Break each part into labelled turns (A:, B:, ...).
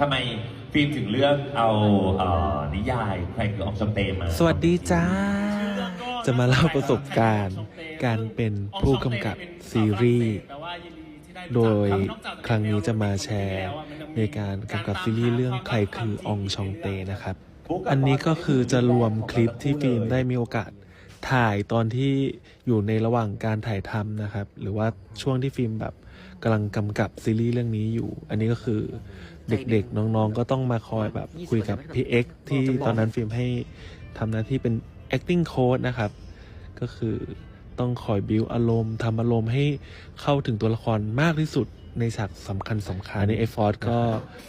A: ทำไมฟิล์มถึงเลือกเอาเอ่อนิยายใครคือออกสเปมา
B: สวัสดีจ้า จะมาเล่าประสบการณ์ การเป็นผู้กำกับซีรีส์ โดยครั้งนี้จะมาแชร์ในการกำกับซีรีส์เรื่องใครคือองชองเตนะครับ อันนี้ก็คือจะรวมคลิปที่ฟิล์มได้มีโอกาสถ่ายตอนที่อยู่ในระหว่างการถ่ายทำนะครับ หรือว่าช่วงที่ฟิล์มแบบ กำลังกำกับซีรีส์เรื่องนี้อยู่ อันนี้ก็คือเด็กๆ น้องๆ ก็ต้องมาคอยแบบคุยกับพี่เอ็กซ์ที่ตอนนั้นฟิล์มให้ทำหน้าที่เป็น acting coach นะครับ ก็คือต้องคอยบิวอารมณ์ทำอารมณ์ให้เข้าถึงตัวละครมากที่สุดในฉากสำคัญสำคัญในไอฟอร์ดก็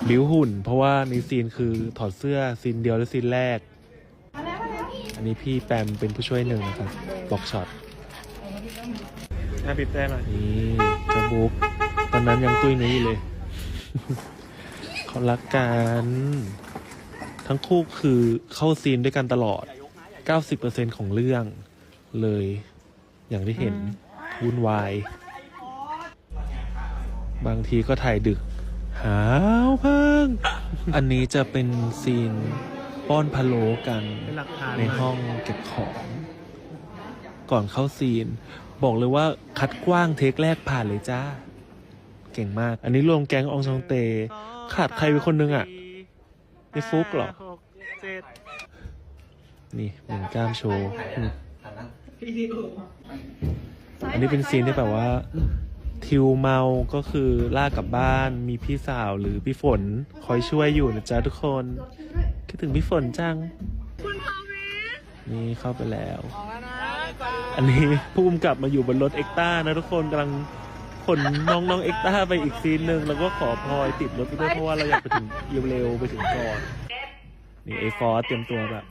B: บิวหุ่น เพราะว่าในซีนคือถอดเสื้อซีนเดียวและซีนแรก อันนี้พี่แปมเป็นผู้ช่วยหนึ่งนะครับ บอกช็อต
C: น่าบีบแต่หน่อย
B: นี่เจ้าบุ๊กต อนนั้นยังตุ้ยนุ้ยอยู่เลย เขารักกัน ทั้งคู่คือเข้าซีนด้วยกันตลอด 90%ของเรื่องเลย อย่างที่เห็นวุ่นวาย บางทีก็ถ่ายดึก หาวเพิ่งอันนี้จะเป็นซีนป้อนพะโล้กัน
C: เป็นหลักฐาน
B: ในห้องเก็บของ ก่อนเข้าซีน บอกเลยว่าคัดกว้างเทคแรกผ่านเลยจ้า เก่งมาก อันนี้รวมแก๊งอองชองเต ขาดใครไปคนนึงอะนี่ฟุกเหรอ
C: หกเจ็ด
B: นี่เหมือนกล้ามโชว์อืมอันนี้เป็นซีนที่แบบว่า ทิวเมาก็คือลากกลับบ้านมีพี่สาวหรือพี่ฝนคอยช่วยอยู่นะจ๊ะทุกคนคิดถึงพี่ฝนจัง นี่เข้าไปแล้ว อันนี้ผู้กำกับมาอยู่บนรถเอ็กต้านะทุกคนกำลัง ขนน้องน้องเอ็กต้าไปอีกซีนหนึ่งแล้วก็ขอพลอยติดรถไปด้วยเพราะว่าเราอยากไปถึงเร็วๆไปถึงก่อนนี่ไอฟอสเตรียมตัวแบบ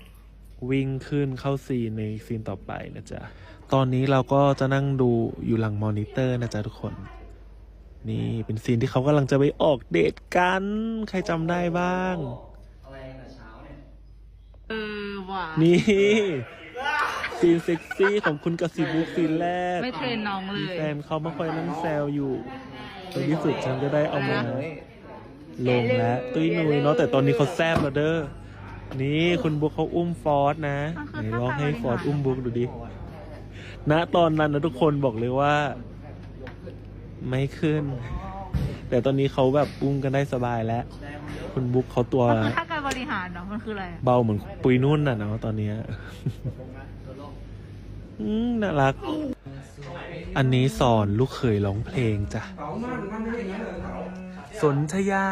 B: วิ่งขึ้นเข้าซีนในซีนต่อไปนะจ๊ะ ตอนนี้เราก็จะนั่งดูอยู่หลังมอนิเตอร์นะจ๊ะทุกคน นี่เป็นซีนที่เขากำลังจะไปออกเดทกัน ใครจำได้บ้าง
D: เออว่ะ
B: นี่ ซีนเซ็กซี่ของคุณกสิบุกซีนแรก
D: ไม่เทรนน้องเล
B: มี
D: ย
B: แฟนเขามาคอยนั่งแซวอยู่ในที่สุดฉันก็ได้เอามา ลงแล้วตุ้ยนุยเนาะแต่ตอนนี้เขาแซบแล้วเด้อ นี่คุณบุ๊กเขาอุ้มฟอสนะไหนลองให้ฟอสอุ้มบุ๊กดูดิ ณตอนนั้นนะทุกคนบอกเลยว่า ไม่ขึ้น แต่ตอนนี้เขาแบบอุ้มกันได้สบายแล้ว คุณบุ๊กเขาตัว
D: มันคือค่าการบริหารเนาะมันคืออะไรอะ
B: เบาเหมือนปุยนุ่นน่ะเนาะตอนเนี้ยอืม น่ารัก อันนี้สอนลูกเขยร้องเพลงจ้ะ สนธยา